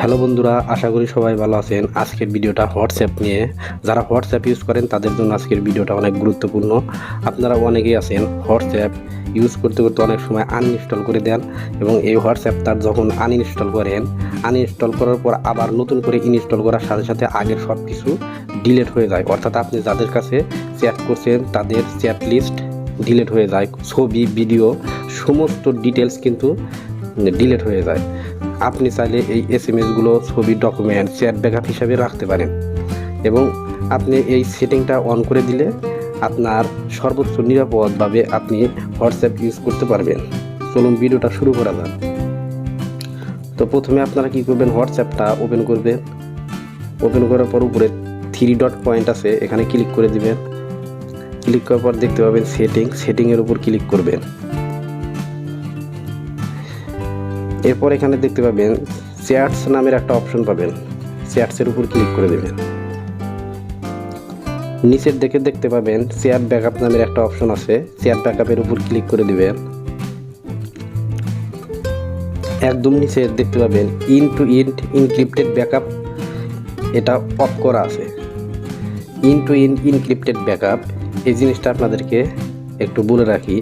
Hello বন্ধুরা, আশা করি সবাই ভালো আছেন। আজকের ভিডিওটা হোয়াটসঅ্যাপ নিয়ে। যারা হোয়াটসঅ্যাপ ইউজ করেন, তাদের জন্য আজকের ভিডিওটা অনেক গুরুত্বপূর্ণ। আপনারা অনেকেই আছেন হোয়াটসঅ্যাপ ইউজ করতে করতে অনেক সময় আনইনস্টল করে দেন এবং এই হোয়াটসঅ্যাপ তার যখন আনইনস্টল করেন আনইনস্টল করার পর আবার নতুন করে ইনস্টল করার সাথে সাথে আগের সব কিছু ডিলেট হয়ে যায়। অর্থাৎ আপনি যাদের কাছে চ্যাট করছেন, তাদের চ্যাট লিস্ট ডিলেট হয়ে যায়। ছবি ভিডিও সমস্ত ডিটেলস কিন্তু ডিলেট হয়ে যায়। আপনি চাইলে এই এস এম এসগুলো ছবি ডকুমেন্ট চ্যাট ব্যাকআপ হিসাবে রাখতে পারেন। এবং আপনি এই সেটিংটা অন করে দিলে আপনার সর্বোচ্চ নিরাপদভাবে আপনি হোয়াটসঅ্যাপ ইউজ করতে পারবেন। চলুন ভিডিওটা শুরু করা যাক। তো প্রথমে আপনারা কি করবেন হোয়াটসঅ্যাপটা ওপেন করবেন। ওপেন করার পর উপরে থ্রি ডট পয়েন্ট আছে, এখানে ক্লিক করে দিবেন। ক্লিক করার পর দেখতে পাবেন সেটিং সেটিংয়ের উপর ক্লিক করবেন। এরপর এখানে দেখতে পাবেন চ্যাটস নামের একটা অপশন পাবেন। চ্যাটসের উপর ক্লিক করে দেবেন। নিচের দিকে দেখতে পাবেন চ্যাট ব্যাকআপ নামের একটা অপশন আছে। চ্যাট ব্যাকআপের উপর ক্লিক করে দিবেন। একদম নিচে দেখতে পাবেন end to end encrypted backup এটা অফ করা আছে। End to end encrypted backup এই জিনিসটা আপনাদেরকে একটু বলে রাখি।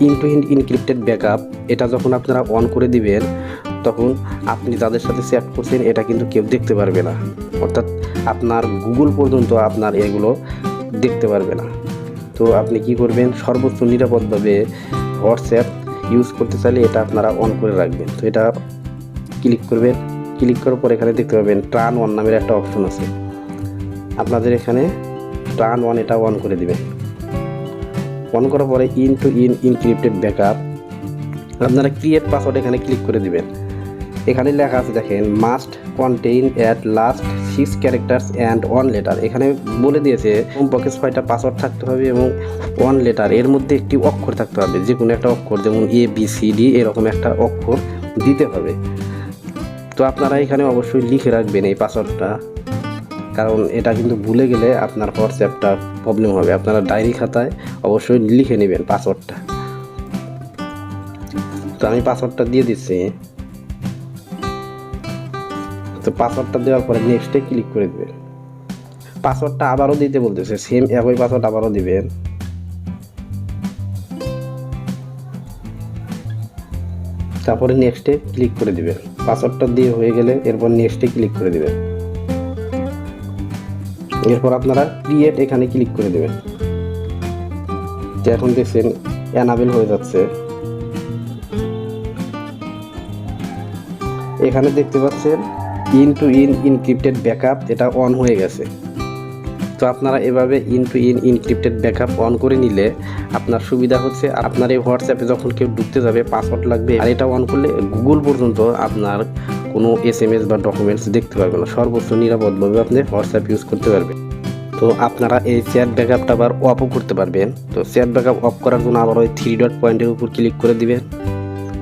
End to end encrypted backup এটা যখন আপনারা অন করে দিবেন, তখন আপনি যাদের সাথে চ্যাট করছেন, এটা কিন্তু কেউ দেখতে পারবে না। অর্থাৎ আপনার গুগল পর্যন্ত আপনার এগুলো দেখতে পারবে না। তো আপনি কি করবেন? সর্বোচ্চ নিরাপদভাবে হোয়াটসঅ্যাপ ইউজ করতে চাইলে এটা আপনারা অন করে রাখবেন। তো এটা ক্লিক করবেন। ক্লিক করার পর এখানে দেখতে পাবেন ট্রান ওয়ান নামের একটা অপশন আছে। আপনাদের এখানে ট্রান ওয়ান এটা অন করে দিবেন। অন করার পরে end to end encrypted backup. আপনারা ক্রিয়েট পাসওয়ার্ড এখানে ক্লিক করে দিবেন। এখানে লেখা আছে, দেখেন must contain at last six characters and one letter এখানে বলে দিয়েছে, কমপক্ষে ছয়টা পাসওয়ার্ড থাকতে হবে এবং ওয়ান লেটার এর মধ্যে একটি অক্ষর থাকতে হবে যে কোনো একটা অক্ষর, যেমন এ বি সি ডি এরকম একটা অক্ষর দিতে হবে। তো আপনারা এখানে অবশ্যই লিখে রাখবেন এই পাসওয়ার্ডটা কারণ এটা কিন্তু ভুলে গেলে আপনার হোয়াটসঅ্যাপটা প্রবলেম হবে। আপনারা ডায়েরি খাতায় অবশ্যই লিখে নেবেন পাসওয়ার্ডটা তো আমি পাসওয়ার্ডটা দিয়ে দিচ্ছি। তো পাসওয়ার্ডটা দেওয়ার পরে নেক্সটে ক্লিক করে দেবেন। পাসওয়ার্ডটা আবারও দিতে বলতেছে সেম একই পাসওয়ার্ড আবারও দিবেন। তারপরে নেক্সটে ক্লিক করে দিবেন। পাসওয়ার্ডটা দিয়ে হয়ে গেলে এরপর নেক্সটে ক্লিক করে দিবেন। এরপর আপনারা ক্রিয়েট এখানে ক্লিক করে দেবেন। যে এখন দেখছেন অ্যানাবেল হয়ে যাচ্ছে। এখানে দেখতে পাচ্ছেন end to end encrypted backup এটা অন হয়ে গেছে। তো আপনারা এভাবে end to end encrypted backup on করে নিলে আপনার সুবিধা হচ্ছে আপনার এই হোয়াটসঅ্যাপে যখন কেউ ঢুকতে যাবে পাসওয়ার্ড লাগবে, আর এটা অন করলে গুগল পর্যন্ত আপনার কোনো এস এম এস বা ডকুমেন্টস দেখতে পারবে না। সর্বোচ্চ নিরাপদভাবে আপনি হোয়াটসঅ্যাপ ইউজ করতে পারবেন তো আপনারা এই চ্যাট ব্যাকআপটা আবার অফও করতে পারবেন। তো চ্যাট ব্যাকআপ অফ করার জন্য আবার ওই থ্রি ডট পয়েন্টের উপর ক্লিক করে দিবেন।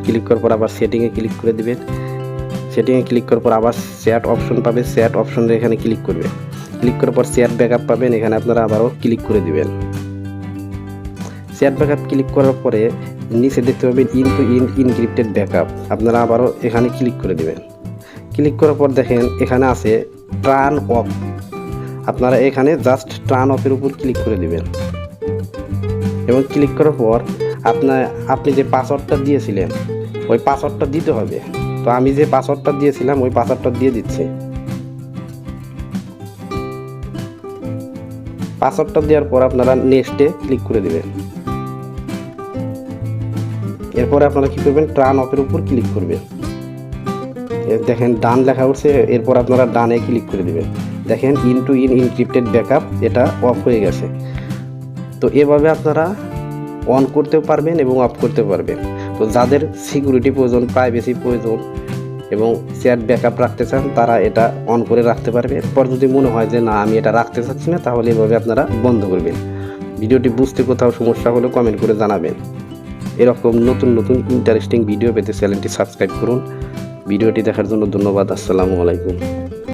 ক্লিক করার পর আবার সেটিংয়ে ক্লিক করে দিবেন। সেটিংয়ে ক্লিক করার পর আবার চ্যাট অপশন পাবে চ্যাট অপশন এখানে ক্লিক করবে ক্লিক করার পর চ্যাট ব্যাকআপ পাবেন। এখানে আপনারা আবারও ক্লিক করে দিবেন। চ্যাট ব্যাকআপ ক্লিক করার পরে নিচে দেখতে পাবেন end to end encrypted backup আপনারা আবারও এখানে ক্লিক করে দিবেন। ক্লিক করার পর দেখেন, এখানে আছে ট্রান অফ আপনারা এখানে জাস্ট ট্রান অফের উপর ক্লিক করে দেবেন। এবং ক্লিক করার পর আপনার, আপনি যে পাসওয়ার্ডটা দিয়েছিলেন, ওই পাসওয়ার্ডটা দিতে হবে। তো আমি যে পাসওয়ার্ডটা দিয়েছিলাম, ওই পাসওয়ার্ডটা দিয়ে দিচ্ছি। পাসওয়ার্ডটা দেওয়ার পর আপনারা নেক্সটে ক্লিক করে দেবেন। এরপরে আপনারা কি করবেন? ট্রান অফের উপর ক্লিক করবেন। দেখেন, ডান লেখা উঠছে, এরপর আপনারা ডানে ক্লিক করে দেবেন। দেখেন end to end encrypted backup এটা অফ হয়ে গেছে। তো এভাবে আপনারা অন করতেও পারবেন এবং অফ করতে পারবেন। তো যাদের সিকিউরিটি প্রয়োজন প্রাইভেসি প্রয়োজন এবং চ্যাট ব্যাকআপ রাখতে চান, তারা এটা অন করে রাখতে পারবে। এরপর যদি মনে হয় যে, না, আমি এটা রাখতে চাচ্ছি না, তাহলে এভাবে আপনারা বন্ধ করবেন। ভিডিওটি বুঝতে কোথাও সমস্যা হলে কমেন্ট করে জানাবেন। এরকম নতুন নতুন ইন্টারেস্টিং ভিডিও পেতে চ্যানেলটি সাবস্ক্রাইব করুন। ভিডিওটি দেখার জন্য ধন্যবাদ। আসসালামু আলাইকুম।